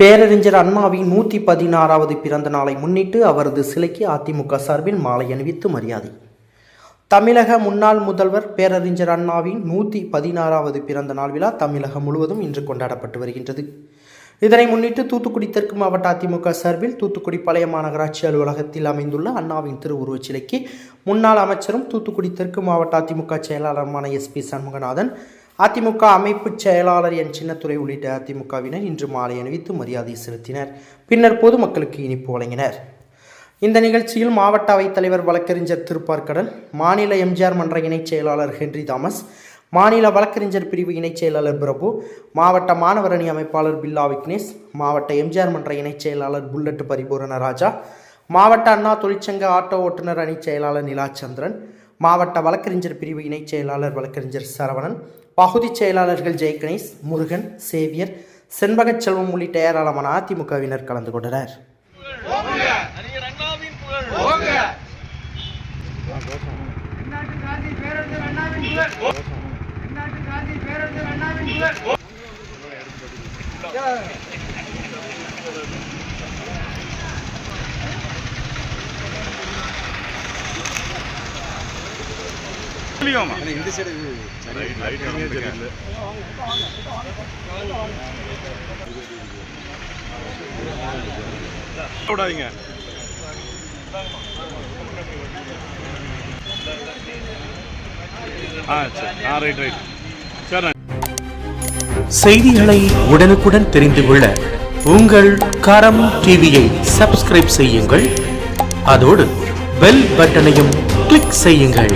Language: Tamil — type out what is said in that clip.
பேரறிஞர் அண்ணாவின் நூற்றி பதினாறாவது பிறந்த நாளை முன்னிட்டு அவரது சிலைக்கு அதிமுக சார்பில் மாலை அணிவித்து மரியாதை. தமிழக முன்னாள் முதல்வர் பேரறிஞர் அண்ணாவின் நூற்றி பதினாறாவது பிறந்த நாள் விழா தமிழகம் முழுவதும் இன்று கொண்டாடப்பட்டு வருகின்றது. இதனை முன்னிட்டு தூத்துக்குடி தெற்கு மாவட்ட அதிமுக சார்பில் தூத்துக்குடி பழைய மாநகராட்சி அலுவலகத்தில் அமைந்துள்ள அண்ணாவின் திருவுருவச் சிலைக்கு முன்னாள் அமைச்சரும் தூத்துக்குடி தெற்கு மாவட்ட அதிமுக செயலாளருமான எஸ்பி சண்முகநாதன் அதிமுக அமைப்பு செயலாளர் என் சின்னத்துறை உள்ளிட்ட அதிமுகவினர் இன்று மாலை அணிவித்து மரியாதை செலுத்தினர். பின்னர் பொதுமக்களுக்கு இனிப்பு வழங்கினர். இந்த நிகழ்ச்சியில் மாவட்ட அவைத்தலைவர் வழக்கறிஞர் திருப்பார்கடல் மாநில எம்ஜிஆர் மன்ற இணைச் செயலாளர் ஹென்றி தாமஸ் மாநில வழக்கறிஞர் பிரிவு இணைச் செயலாளர் பிரபு மாவட்ட மாணவர் அணி அமைப்பாளர் பில்லா விக்னேஷ் மாவட்ட எம்ஜிஆர் மன்ற இணைச் செயலாளர் புல்லட் பரிபூரண ராஜா மாவட்ட அண்ணா தொழிற்சங்க ஆட்டோ ஓட்டுநர் அணி செயலாளர் நிலாச்சந்திரன் மாவட்ட வழக்கறிஞர் பிரிவு இணைச் செயலாளர் வழக்கறிஞர் சரவணன் பகுதிச் செயலாளர்கள் ஜெயகணேஷ் முருகன் சேவியர் செண்பகச் செல்வம் உள்ளிட்ட ஏராளமான அதிமுகவினர் கலந்து கொண்டனர். பேரறிஞர் அண்ணாவின் பேரறிஞர் அண்ணாவின் புகழ் விடாதீங்க ஆ சரி. ஆ ரைட் ரைட் சரி செய்திகளை உடனுக்குடன் தெரிந்து கொள்ள உங்கள் கரம் டிவியை சப்ஸ்கிரைப் செய்யுங்கள். அதோடு பெல் பட்டனையும் கிளிக் செய்யுங்கள்.